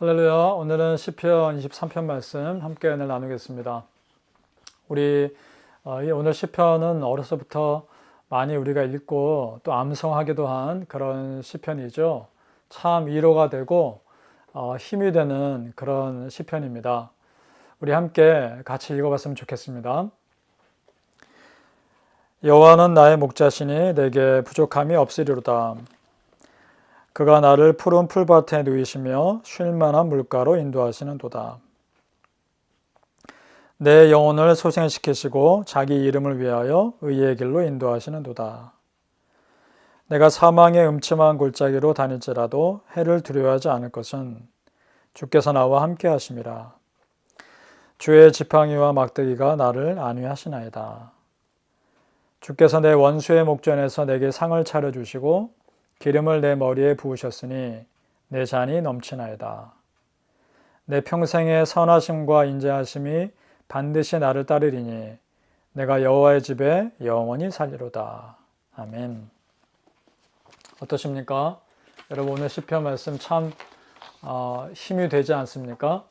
할렐루야. 오늘은 시편 23편 말씀 함께 은혜 나누겠습니다. 우리 어, 이 오늘 시편은 어려서부터 많이 우리가 읽고 또 암송하기도 한 그런 시편이죠. 참 위로가 되고 어, 힘이 되는 그런 시편입니다. 우리 함께 같이 읽어봤으면 좋겠습니다. 여호와는 나의 목자시니 내게 부족함이 없으리로다. 그가 나를 푸른 풀밭에 누이시며 쉴만한 물가로 인도하시는 도다. 내 영혼을 소생시키시고 자기 이름을 위하여 의의 길로 인도하시는 도다. 내가 사망의 음침한 골짜기로 다닐지라도 해를 두려워하지 않을 것은 주께서 나와 함께 하심이라. 주의 지팡이와 막대기가 나를 안위하시나이다. 주께서 내 원수의 목전에서 내게 상을 차려 주시고 기름을 내 머리에 부으셨으니 내 잔이 넘치나이다. 내 평생의 선하심과 인자하심이 반드시 나를 따르리니 내가 여호와의 집에 영원히 살리로다. 아멘. 어떠십니까? 여러분 오늘 시편 말씀 참 어, 힘이 되지 않습니까?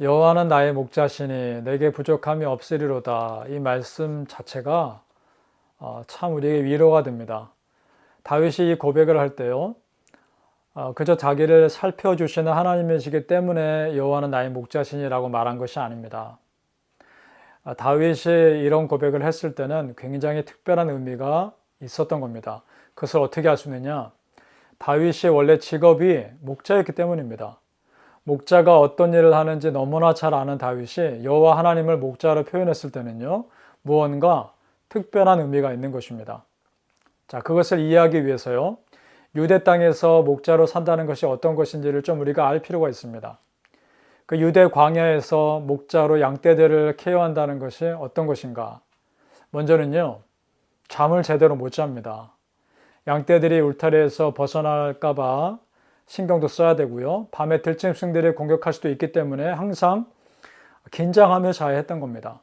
여호와는 나의 목자시니 내게 부족함이 없으리로다. 이 말씀 자체가 어, 참 우리에게 위로가 됩니다. 다윗이 이 고백을 할 때요. 어, 그저 자기를 살펴주시는 하나님이시기 때문에 여호와는 나의 목자신이라고 말한 것이 아닙니다. 아, 다윗이 이런 고백을 했을 때는 굉장히 특별한 의미가 있었던 겁니다. 그것을 어떻게 알 수 있느냐? 다윗이 원래 직업이 목자였기 때문입니다. 목자가 어떤 일을 하는지 너무나 잘 아는 다윗이 여호와 하나님을 목자로 표현했을 때는요. 무언가 특별한 의미가 있는 것입니다. 자, 그것을 이해하기 위해서요. 유대 땅에서 목자로 산다는 것이 어떤 것인지를 좀 우리가 알 필요가 있습니다. 그 유대 광야에서 목자로 양떼들을 케어한다는 것이 어떤 것인가? 먼저는요, 잠을 제대로 못 잡니다. 양떼들이 울타리에서 벗어날까봐 신경도 써야 되고요. 밤에 들짐승들이 공격할 수도 있기 때문에 항상 긴장하며 자야 했던 겁니다.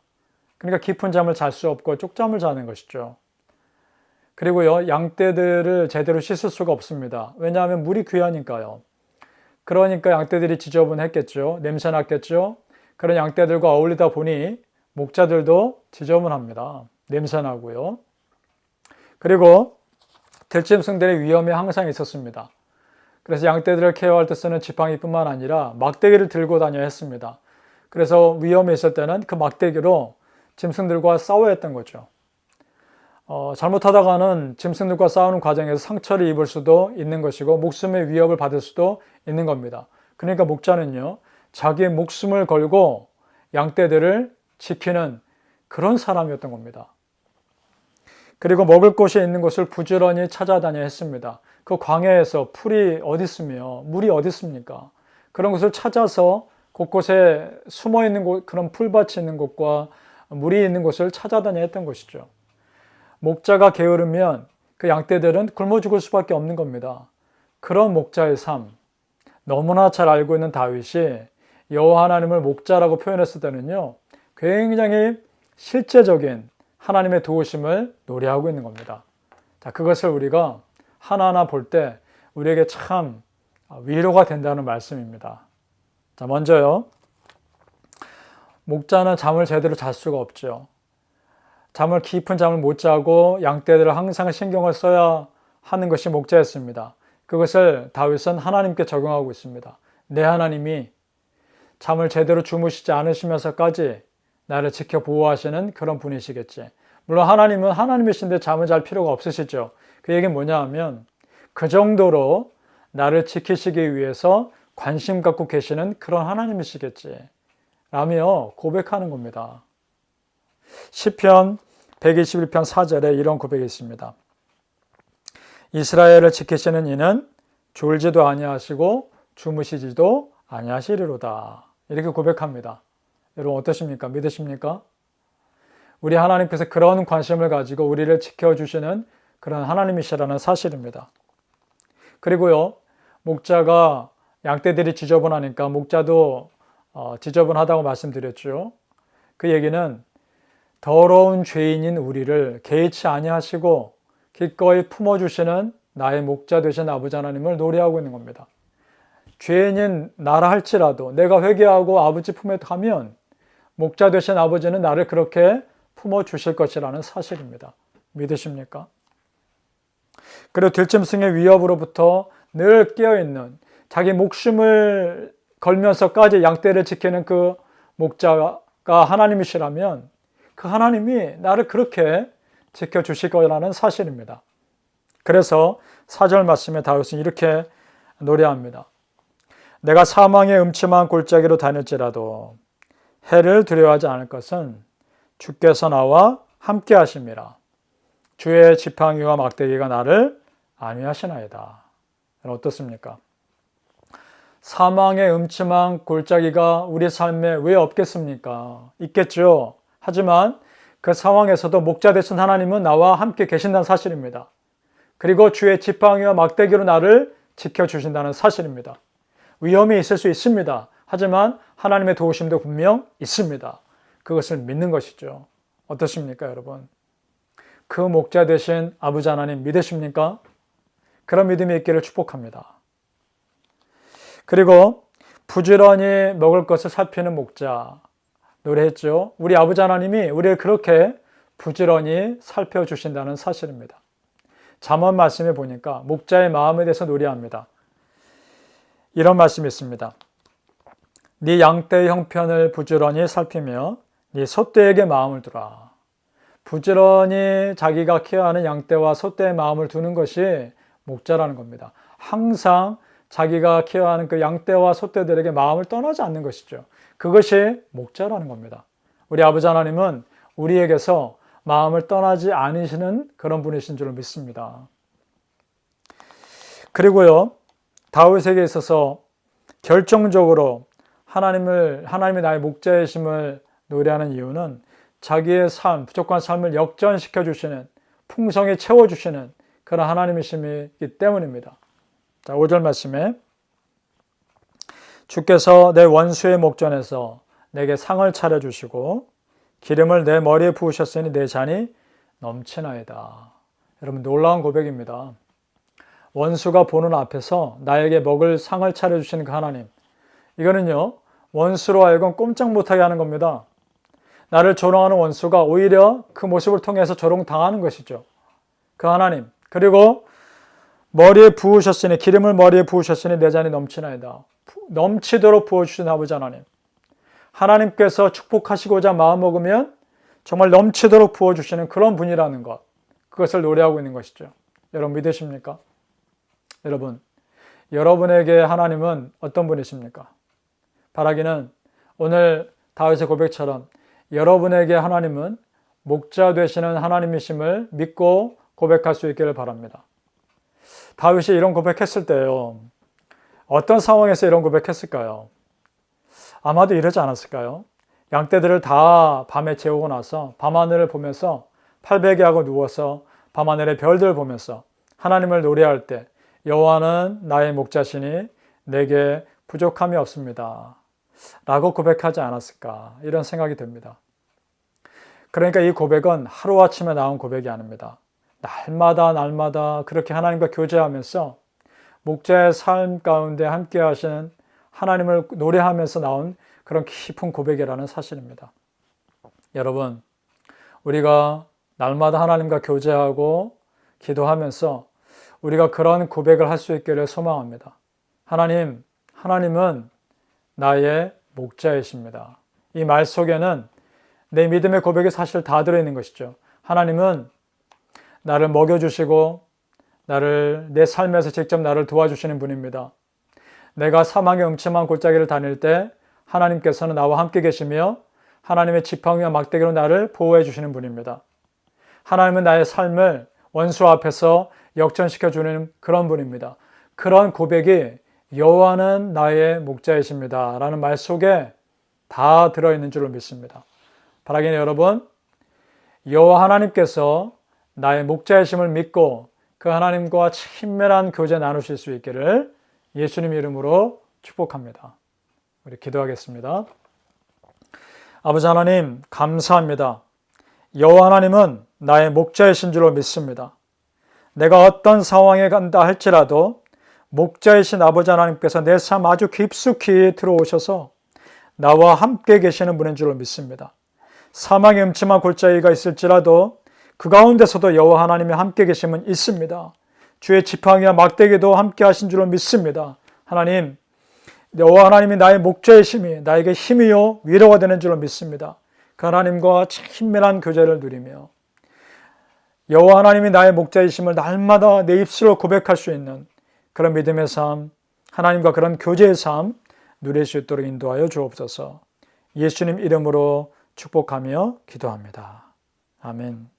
그러니까 깊은 잠을 잘 수 없고 쪽잠을 자는 것이죠. 그리고요, 양떼들을 제대로 씻을 수가 없습니다. 왜냐하면 물이 귀하니까요. 그러니까 양떼들이 지저분했겠죠. 냄새 났겠죠. 그런 양떼들과 어울리다 보니 목자들도 지저분합니다. 냄새 나고요. 그리고 들짐승들의 위험이 항상 있었습니다. 그래서 양떼들을 케어할 때 쓰는 지팡이뿐만 아니라 막대기를 들고 다녀야 했습니다. 그래서 위험이 있을 때는 그 막대기로 짐승들과 싸워야 했던 거죠. 어, 잘못하다가는 짐승들과 싸우는 과정에서 상처를 입을 수도 있는 것이고 목숨의 위협을 받을 수도 있는 겁니다. 그러니까 목자는요, 자기의 목숨을 걸고 양떼들을 지키는 그런 사람이었던 겁니다. 그리고 먹을 곳이 있는 곳을 부지런히 찾아다녀야 했습니다. 그 광야에서 풀이 어디 있으며 물이 어디 있습니까? 그런 곳을 찾아서 곳곳에 숨어 있는 곳, 그런 풀밭이 있는 곳과 물이 있는 곳을 찾아다녀야 했던 것이죠. 목자가 게으르면 그 양떼들은 굶어 죽을 수밖에 없는 겁니다. 그런 목자의 삶 너무나 잘 알고 있는 다윗이 여호와 하나님을 목자라고 표현했을 때는요. 굉장히 실제적인 하나님의 도우심을 노래하고 있는 겁니다. 자, 그것을 우리가 하나하나 볼 때 우리에게 참 위로가 된다는 말씀입니다. 자, 먼저요. 목자는 잠을 제대로 잘 수가 없죠. 잠을 깊은 잠을 못 자고 양떼들을 항상 신경을 써야 하는 것이 목자였습니다. 그것을 다윗은 하나님께 적용하고 있습니다. 내 하나님이 잠을 제대로 주무시지 않으시면서까지 나를 지켜 보호하시는 그런 분이시겠지. 물론 하나님은 하나님이신데 잠을 잘 필요가 없으시죠. 그 얘기는 뭐냐 하면 그 정도로 나를 지키시기 위해서 관심 갖고 계시는 그런 하나님이시겠지. 라며 고백하는 겁니다. 시편 121편 4절에 이런 고백이 있습니다. 이스라엘을 지키시는 이는 졸지도 아니하시고 주무시지도 아니하시리로다. 이렇게 고백합니다. 여러분 어떠십니까? 믿으십니까? 우리 하나님께서 그런 관심을 가지고 우리를 지켜주시는 그런 하나님이시라는 사실입니다. 그리고요, 목자가 양떼들이 지저분하니까 목자도 어, 지저분하다고 말씀드렸죠. 그 얘기는 더러운 죄인인 우리를 개의치 아니하시고 기꺼이 품어주시는 나의 목자 되신 아버지 하나님을 노래하고 있는 겁니다. 죄인인 나라 할지라도 내가 회개하고 아버지 품에 가면 목자 되신 아버지는 나를 그렇게 품어 주실 것이라는 사실입니다. 믿으십니까? 그리고 들짐승의 위협으로부터 늘 깨어 있는 자기 목숨을 걸면서까지 양떼를 지키는 그 목자가 하나님이시라면 그 하나님이 나를 그렇게 지켜 주실 거라는 사실입니다. 그래서 사절 말씀에 다윗은 이렇게 노래합니다. 내가 사망의 음침한 골짜기로 다닐지라도 해를 두려워하지 않을 것은 주께서 나와 함께 하심이라. 주의 지팡이와 막대기가 나를 안위하시나이다. 어떻습니까? 사망의 음침한 골짜기가 우리 삶에 왜 없겠습니까? 있겠죠. 하지만 그 상황에서도 목자 되신 하나님은 나와 함께 계신다는 사실입니다. 그리고 주의 지팡이와 막대기로 나를 지켜주신다는 사실입니다. 위험이 있을 수 있습니다. 하지만 하나님의 도우심도 분명 있습니다. 그것을 믿는 것이죠. 어떻습니까, 여러분? 그 목자 되신 아버지 하나님 믿으십니까? 그런 믿음이 있기를 축복합니다. 그리고 부지런히 먹을 것을 살피는 목자 노래했죠. 우리 아버지 하나님이 우리를 그렇게 부지런히 살펴주신다는 사실입니다. 잠언 말씀에 보니까 목자의 마음에 대해서 노래합니다. 이런 말씀이 있습니다. 네 양떼의 형편을 부지런히 살피며 네 소떼에게 마음을 두라. 부지런히 자기가 케어하는 양떼와 소떼의 마음을 두는 것이 목자라는 겁니다. 항상 자기가 케어하는 그 양떼와 소떼들에게 마음을 떠나지 않는 것이죠. 그것이 목자라는 겁니다. 우리 아버지 하나님은 우리에게서 마음을 떠나지 않으시는 그런 분이신 줄 믿습니다. 그리고요, 다윗에게 있어서 결정적으로 하나님을, 하나님이 나의 목자이심을 노래하는 이유는 자기의 삶, 부족한 삶을 역전시켜 주시는, 풍성히 채워주시는 그런 하나님이심이기 때문입니다. 자, 5절 말씀에 주께서 내 원수의 목전에서 내게 상을 차려 주시고 기름을 내 머리에 부으셨으니 내 잔이 넘치나이다. 여러분 놀라운 고백입니다. 원수가 보는 앞에서 나에게 먹을 상을 차려 주시는 그 하나님. 이거는요, 원수로 하여금 꼼짝 못하게 하는 겁니다. 나를 조롱하는 원수가 오히려 그 모습을 통해서 조롱당하는 것이죠. 그 하나님. 그리고 머리에 부으셨으니, 기름을 머리에 부으셨으니 내 잔이 넘치나이다. 넘치도록 부어주신 아버지 하나님. 하나님께서 축복하시고자 마음먹으면 정말 넘치도록 부어주시는 그런 분이라는 것. 그것을 노래하고 있는 것이죠. 여러분 믿으십니까? 여러분, 여러분에게 하나님은 어떤 분이십니까? 바라기는 오늘 다윗의 고백처럼 여러분에게 하나님은 목자 되시는 하나님이심을 믿고 고백할 수 있기를 바랍니다. 다윗이 이런 고백했을 때요. 어떤 상황에서 이런 고백했을까요? 아마도 이러지 않았을까요? 양떼들을 다 밤에 재우고 나서 밤하늘을 보면서 팔베개 하고 누워서 밤하늘의 별들을 보면서 하나님을 노래할 때 여호와는 나의 목자시니 내게 부족함이 없습니다. 라고 고백하지 않았을까 이런 생각이 듭니다. 그러니까 이 고백은 하루아침에 나온 고백이 아닙니다. 날마다 날마다 그렇게 하나님과 교제하면서 목자의 삶 가운데 함께 하시는 하나님을 노래하면서 나온 그런 깊은 고백이라는 사실입니다. 여러분, 우리가 날마다 하나님과 교제하고 기도하면서 우리가 그런 고백을 할 수 있기를 소망합니다. 하나님, 하나님은 나의 목자이십니다. 이 말 속에는 내 믿음의 고백이 사실 다 들어있는 것이죠. 하나님은 나를 먹여주시고 나를 내 삶에서 직접 나를 도와주시는 분입니다. 내가 사망의 음침한 골짜기를 다닐 때 하나님께서는 나와 함께 계시며 하나님의 지팡이와 막대기로 나를 보호해 주시는 분입니다. 하나님은 나의 삶을 원수 앞에서 역전시켜 주는 그런 분입니다. 그런 고백이 여호와는 나의 목자이십니다. 라는 말 속에 다 들어 있는 줄로 믿습니다. 바라기는 여러분, 여호와 하나님께서 나의 목자이심을 믿고 그 하나님과 친밀한 교제 나누실 수 있기를 예수님 이름으로 축복합니다. 우리 기도하겠습니다. 아버지 하나님 감사합니다. 여호와 하나님은 나의 목자이신 줄로 믿습니다. 내가 어떤 상황에 간다 할지라도 목자이신 아버지 하나님께서 내 삶 아주 깊숙이 들어오셔서 나와 함께 계시는 분인 줄로 믿습니다. 사망의 음침한 골짜기가 있을지라도 그 가운데서도 여호와 하나님이 함께 계심은 있습니다. 주의 지팡이와 막대기도 함께 하신 줄로 믿습니다. 하나님, 여호와 하나님이 나의 목자이심이 나에게 힘이요 위로가 되는 줄로 믿습니다. 그 하나님과 친밀한 교제를 누리며 여호와 하나님이 나의 목자이심을 날마다 내 입술로 고백할 수 있는 그런 믿음의 삶, 하나님과 그런 교제의 삶 누릴 수 있도록 인도하여 주옵소서. 예수님 이름으로 축복하며 기도합니다. 아멘.